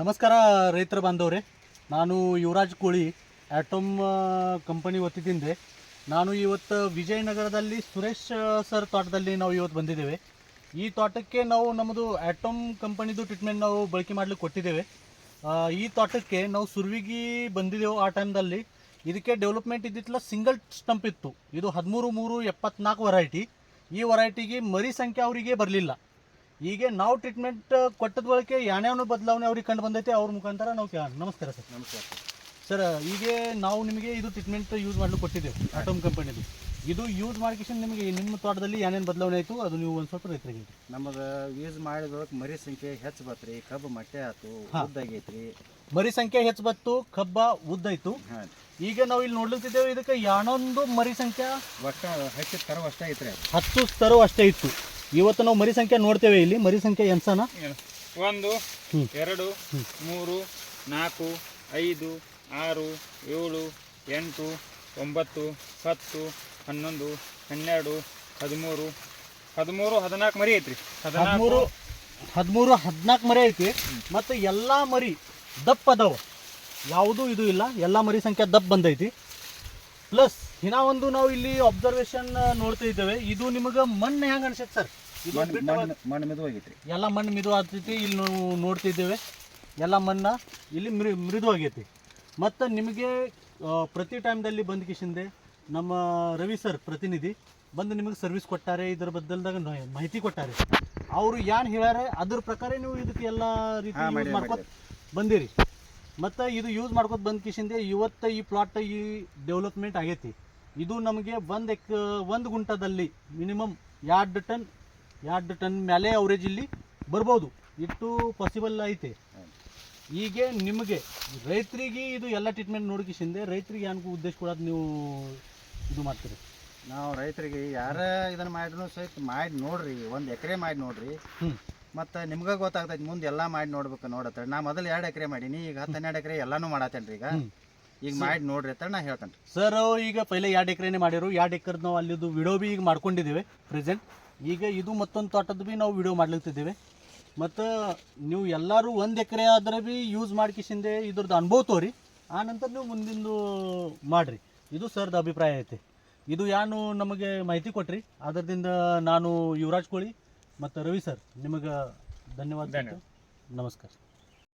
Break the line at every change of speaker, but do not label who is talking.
ನಮಸ್ಕಾರ ರೈತರ ಬಾಂಧವ್ರೆ ನಾನು ಯುವರಾಜ್ ಕೋಳಿ ಆ್ಯಟಮ್ ಕಂಪನಿ ಹೊತ್ತಿದ್ದೆ ನಾನು ಇವತ್ತು ವಿಜಯನಗರದಲ್ಲಿ ಸುರೇಶ್ ಸರ್ ತೋಟದಲ್ಲಿ ನಾವು ಇವತ್ತು ಬಂದಿದ್ದೇವೆ ಈ ತೋಟಕ್ಕೆ ನಾವು ನಮ್ಮದು ಆ್ಯಟಮ್ ಕಂಪನಿದು ಟ್ರೀಟ್ಮೆಂಟ್ ನಾವು ಬಳಕೆ ಮಾಡಲಿಕ್ಕೆ ಕೊಟ್ಟಿದ್ದೇವೆ ಈ ತೋಟಕ್ಕೆ ನಾವು ಸುರ್ವಿಗಿ ಬಂದಿದ್ದೆವು ಆ ಟೈಮ್ದಲ್ಲಿ ಇದಕ್ಕೆ ಡೆವಲಪ್ಮೆಂಟ್ ಇದ್ದಿತ್ತಲ್ಲ ಸಿಂಗಲ್ ಸ್ಟಂಪ್ ಇತ್ತು ಇದು ಹದಿಮೂರು ಮೂರು ಎಪ್ಪತ್ನಾಲ್ಕು ವೆರೈಟಿ ಈ ವೆರೈಟಿಗೆ ಮರಿ ಸಂಖ್ಯೆ ಅವರಿಗೆ ಬರಲಿಲ್ಲ ಈಗ ನಾವು ಟ್ರೀಟ್ಮೆಂಟ್ ಕೊಟ್ಟದ ಬಳಕೆ ಯಾಣ್ಯಾವನು ಬದಲಾವಣೆ ಅವ್ರಿಗೆ ಕಂಡು ಬಂದೈತೆ ಅವ್ರ ಮುಖಾಂತರ ನಾವು ನಮಸ್ಕಾರ ಸರ್ ನಮಸ್ಕಾರ ಸರ್ ಈಗ ನಾವು ನಿಮಗೆ ಇದು ಟ್ರೀಟ್ಮೆಂಟ್ ಯೂಸ್ ಮಾಡಲು ಕೊಟ್ಟಿದ್ದೇವೆ ಆಟೋಮ್ ಕಂಪನಿ ಇದು ಯೂಸ್ ಮಾಡ್ಕೇಶನ್ ನಿಮಗೆ ನಿಮ್ಮ ತೋಟದಲ್ಲಿ ಏನೇನು ಬದಲಾವಣೆ ಆಯಿತು ಅದು ನೀವು ಒಂದು ಸ್ವಲ್ಪ ರೈತರಿಗೆ
ನಮಗೆ ಯೂಸ್ ಮಾಡಿದೊಳಗೆ ಮರಿ ಸಂಖ್ಯೆ ಹೆಚ್ಚು ಬತ್ರಿ ಕಬ್ಬು ಮೊಟ್ಟೆ ಆಯ್ತು ಉದ್ದಾಗೈತ್ರಿ
ಮರಿ ಸಂಖ್ಯೆ ಹೆಚ್ಚು ಬತ್ತು ಕಬ್ಬ ಉದ್ದಾಯ್ತು ಈಗ ನಾವು ಇಲ್ಲಿ ನೋಡ್ಲತ್ತಿದ್ದೇವೆ ಇದಕ್ಕೆ ಯಾನೊಂದು ಮರಿ ಸಂಖ್ಯೆ
ಹೆಚ್ಚು ಹತ್ತು ಅಷ್ಟೇ ಐತ್ರಿ
ಹತ್ತು ಅಷ್ಟೇ ಇತ್ತು ಇವತ್ತು ನಾವು ಮರಿ ಸಂಖ್ಯೆ ನೋಡ್ತೇವೆ ಇಲ್ಲಿ ಮರಿ ಸಂಖ್ಯೆ ಎನ್ಸನ
ಒಂದು ಎರಡು ಮೂರು ನಾಲ್ಕು ಐದು ಆರು ಏಳು ಎಂಟು ಒಂಬತ್ತು ಹತ್ತು ಹನ್ನೊಂದು ಹನ್ನೆರಡು ಹದಿಮೂರು ಹದಿಮೂರು ಹದಿನಾಲ್ಕು ಮರಿ ಐತ್ರಿ
ಹದಿಮೂರು ಹದಿಮೂರು ಹದಿನಾಲ್ಕು ಮರಿ ಐತಿ ಮತ್ತು ಎಲ್ಲ ಮರಿ ದಪ್ಪ ಅದಾವ ಯಾವುದೂ ಇದು ಇಲ್ಲ ಎಲ್ಲ ಮರಿ ಸಂಖ್ಯೆ ದಪ್ಪ ಬಂದೈತಿ ಪ್ಲಸ್ ಇನ್ನ ಒಂದು ನಾವು ಇಲ್ಲಿ ಅಬ್ಸರ್ವೇಷನ್ ನೋಡ್ತಾ ಇದ್ದೇವೆ ಇದು ನಿಮಗೆ ಮಣ್ಣು ಹೆಂಗೆ ಅನ್ಸತ್ತೆ ಸರ್ ಮಣ್ಣು ಮೆದು ಎಲ್ಲ ಮಣ್ಣು ಮಿದು ಆಗ್ತೈತಿ ಇಲ್ಲಿ ನಾವು ನೋಡ್ತಿದ್ದೇವೆ ಎಲ್ಲ ಮಣ್ಣ ಇಲ್ಲಿ ಮೃ ಮೃದು ಆಗೈತಿ ಮತ್ತು ನಿಮಗೆ ಪ್ರತಿ ಟೈಮ್ದಲ್ಲಿ ಬಂದ ಕಿಶಿಂದೆ ನಮ್ಮ ರವಿ ಸರ್ ಪ್ರತಿನಿಧಿ ಬಂದು ನಿಮಗೆ ಸರ್ವಿಸ್ ಕೊಟ್ಟಾರೆ ಇದರ ಬದಲ್ದಾಗ ಮಾಹಿತಿ ಕೊಟ್ಟಾರೆ ಅವರು ಏನು ಹೇಳ್ಯಾರೆ ಅದ್ರ ಪ್ರಕಾರ ನೀವು ಇದಕ್ಕೆ ಎಲ್ಲ ರೀತಿ ಮಾಡ್ಕೊತ ಬಂದಿರಿ ಮತ್ತು ಇದು ಯೂಸ್ ಮಾಡ್ಕೊತ ಬಂದ ಕಿಶಿಂದೆ ಇವತ್ತು ಈ ಪ್ಲಾಟ್ ಈ ಡೆವಲಪ್ಮೆಂಟ್ ಆಗೈತಿ ಇದು ನಮಗೆ ಒಂದು ಎಕ್ ಒಂದು ಗುಂಟದಲ್ಲಿ ಮಿನಿಮಮ್ ಎರಡು ಟನ್ ಎರಡು ಟನ್ ಮೇಲೆ ಅವರೇಜ್ ಇಲ್ಲಿ ಬರ್ಬೋದು ಇಟ್ಟು ಪಾಸಿಬಲ್ ಐತೆ ಈಗ ನಿಮಗೆ ರೈತರಿಗೆ ಇದು ಎಲ್ಲ ಟ್ರೀಟ್ಮೆಂಟ್ ನೋಡ್ಕಿಸಿಂದೆ ರೈತರಿಗೆ ಏನು ಉದ್ದೇಶ ಕೊಡೋದು ನೀವು ಇದು ಮಾಡ್ತೀರಿ
ನಾವು ರೈತರಿಗೆ ಯಾರ ಇದನ್ನು ಮಾಡಿದ್ರು ಸಹಿತ ಮಾಡಿ ನೋಡ್ರಿ ಒಂದು ಎಕರೆ ಮಾಡಿ ನೋಡ್ರಿ ಮತ್ತು ನಿಮ್ಗೆ ಗೊತ್ತಾಗ್ತೈತಿ ಮುಂದೆ ಎಲ್ಲ ಮಾಡಿ ನೋಡ್ಬೇಕು ನೋಡತ್ತೆ ನಾ ಮೊದಲು ಎರಡು ಎಕರೆ ಮಾಡೀನಿ ಈಗ ಹತ್ತೆರಡು ಎಕರೆ ಎಲ್ಲಾನು ಮಾಡತ್ತೇನ್ರಿ ಈಗ ಈಗ ಮಾಡಿ ನೋಡ್ರಿ ಅಂತ ನಾ ಹೇಳ್ತೇನೆ
ಸರ್ ಈಗ ಪೈಲೆ ಎರಡು ಎಕರೆನೇ ಮಾಡಿರು ಎರಡು ಎಕರೆ ನಾವು ಅಲ್ಲಿದು ವಿಡಿಯೋ ಬಿ ಈಗ ಮಾಡ್ಕೊಂಡಿದ್ದೇವೆ ಪ್ರೆಸೆಂಟ್ ಈಗ ಇದು ಮತ್ತೊಂದು ತೋಟದ ಬಿ ನಾವು ವಿಡಿಯೋ ಮಾಡ್ಲಿಕ್ತಿದ್ದೇವೆ ಮತ್ತು ನೀವು ಎಲ್ಲರೂ ಒಂದು ಎಕರೆ ಆದ್ರೆ ಬಿ ಯೂಸ್ ಮಾಡ್ಕಿಸಿಂದೆ ಇದ್ರದ್ದು ಅನುಭವ ತೋರಿ ಆ ನಂತರ ನೀವು ಮುಂದಿಂದು ಮಾಡಿರಿ ಇದು ಸರ್ದ ಅಭಿಪ್ರಾಯ ಐತಿ ಇದು ಯಾನು ನಮಗೆ ಮಾಹಿತಿ ಕೊಟ್ರಿ ಅದರಿಂದ ನಾನು ಯುವರಾಜ್ ಕೋಳಿ ಮತ್ತು ರವಿ ಸರ್ ನಿಮಗೆ ಧನ್ಯವಾದ ನಮಸ್ಕಾರ